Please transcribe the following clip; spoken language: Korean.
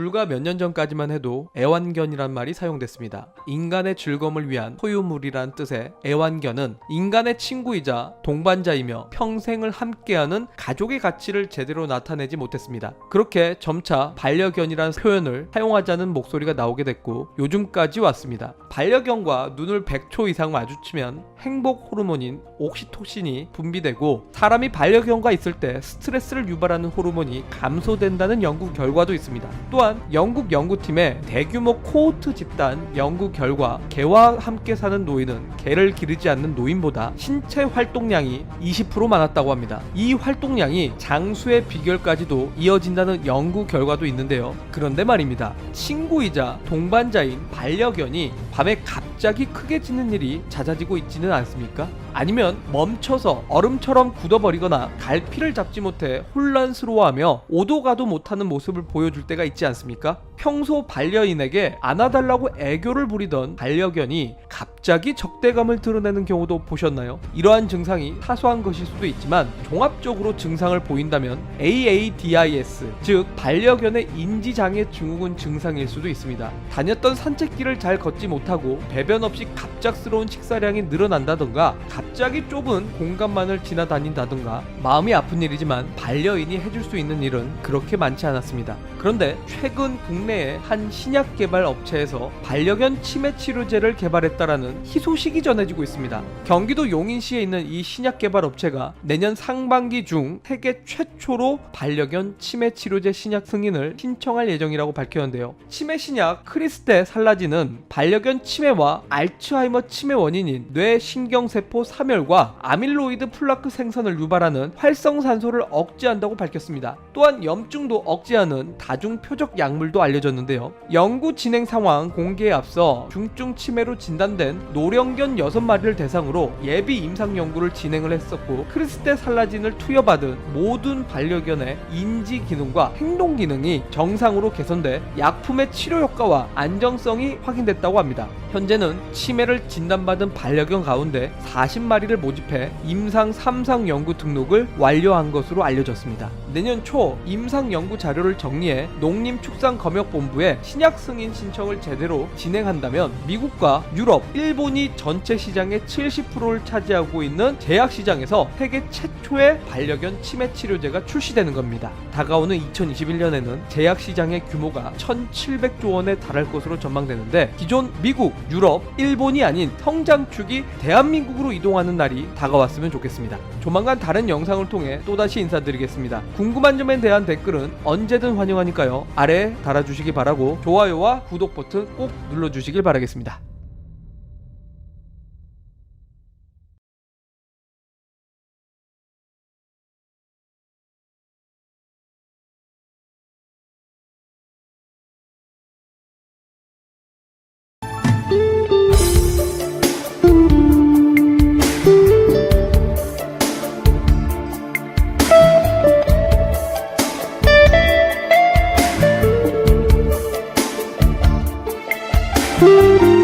불과 몇 년 전까지만 해도 애완견이란 말이 사용됐습니다. 인간의 즐거움을 위한 소유물이란 뜻의 애완견은 인간의 친구이자 동반자이며 평생을 함께하는 가족의 가치를 제대로 나타내지 못했습니다. 그렇게 점차 반려견이란 표현을 사용하자는 목소리가 나오게 됐고 요즘까지 왔습니다. 반려견과 눈을 100초 이상 마주치면 행복 호르몬인 옥시토신이 분비되고 사람이 반려견과 있을 때 스트레스를 유발하는 호르몬이 감소된다는 연구 결과도 있습니다. 또한 영국 연구팀의 대규모 코호트 집단 연구 결과 개와 함께 사는 노인은 개를 기르지 않는 노인보다 신체 활동량이 20% 많았다고 합니다. 이 활동량이 장수의 비결까지도 이어진다는 연구 결과도 있는데요. 그런데 말입니다. 친구이자 동반자인 반려견이 밤에 갑자기 크게 짖는 일이 잦아지고 있지는 않습니까? 아니면 멈춰서 얼음처럼 굳어버리거나 갈피를 잡지 못해 혼란스러워하며 오도 가도 못하는 모습을 보여줄 때가 있지 않습니까? 평소 반려인에게 안아달라고 애교를 부리던 반려견이 갑자기 적대감을 드러내는 경우도 보셨나요? 이러한 증상이 사소한 것일 수도 있지만 종합적으로 증상을 보인다면 AADIS 즉 반려견의 인지장애 증후군 증상일 수도 있습니다. 다녔던 산책길을 잘 걷지 못하고 배변 없이 갑작스러운 식사량이 늘어난다던가 갑자기 좁은 공간만을 지나다닌다던가 마음이 아픈 일이지만 반려인이 해줄 수 있는 일은 그렇게 많지 않았습니다. 그런데 최근 국내의 한 신약 개발 업체에서 반려견 치매 치료제를 개발했다라는 희소식이 전해지고 있습니다. 경기도 용인시에 있는 이 신약 개발 업체가 내년 상반기 중 세계 최초로 반려견 치매 치료제 신약 승인을 신청할 예정이라고 밝혔는데요. 치매 신약 크리스테 살라진은 반려견 치매와 알츠하이머 치매 원인인 뇌 신경세포 사멸과 아밀로이드 플라크 생성을 유발하는 활성산소를 억제한다고 밝혔습니다. 또한 염증도 억제하는 다중 표적 약물도 알려졌는데요. 연구 진행 상황 공개에 앞서 중증 치매로 진단된 노령견 6마리를 대상으로 예비 임상 연구를 진행을 했었고 크리스테 살라진을 투여받은 모든 반려견의 인지 기능과 행동 기능이 정상으로 개선돼 약품의 치료 효과와 안정성이 확인됐다고 합니다. 현재는 치매를 진단받은 반려견 가운데 40 마리를 모집해 임상 3상 연구 등록을 완료한 것으로 알려졌습니다. 내년 초 임상 연구 자료를 정리해 농림축산검역본부에 신약 승인 신청을 제대로 진행한다면 미국과 유럽, 일본이 전체 시장의 70%를 차지하고 있는 제약 시장에서 세계 최초의 반려견 치매 치료제가 출시되는 겁니다. 다가오는 2021년에는 제약 시장의 규모가 1,700조 원에 달할 것으로 전망되는데 기존 미국, 유럽, 일본이 아닌 성장축이 대한민국으로 이동 하는 날이 다가왔으면 좋겠습니다. 조만간 다른 영상을 통해 또다시 인사드리겠습니다. 궁금한 점에 대한 댓글은 언제든 환영하니까요. 아래에 달아주시기 바라고 좋아요와 구독 버튼 꼭 눌러주시길 바라겠습니다. Música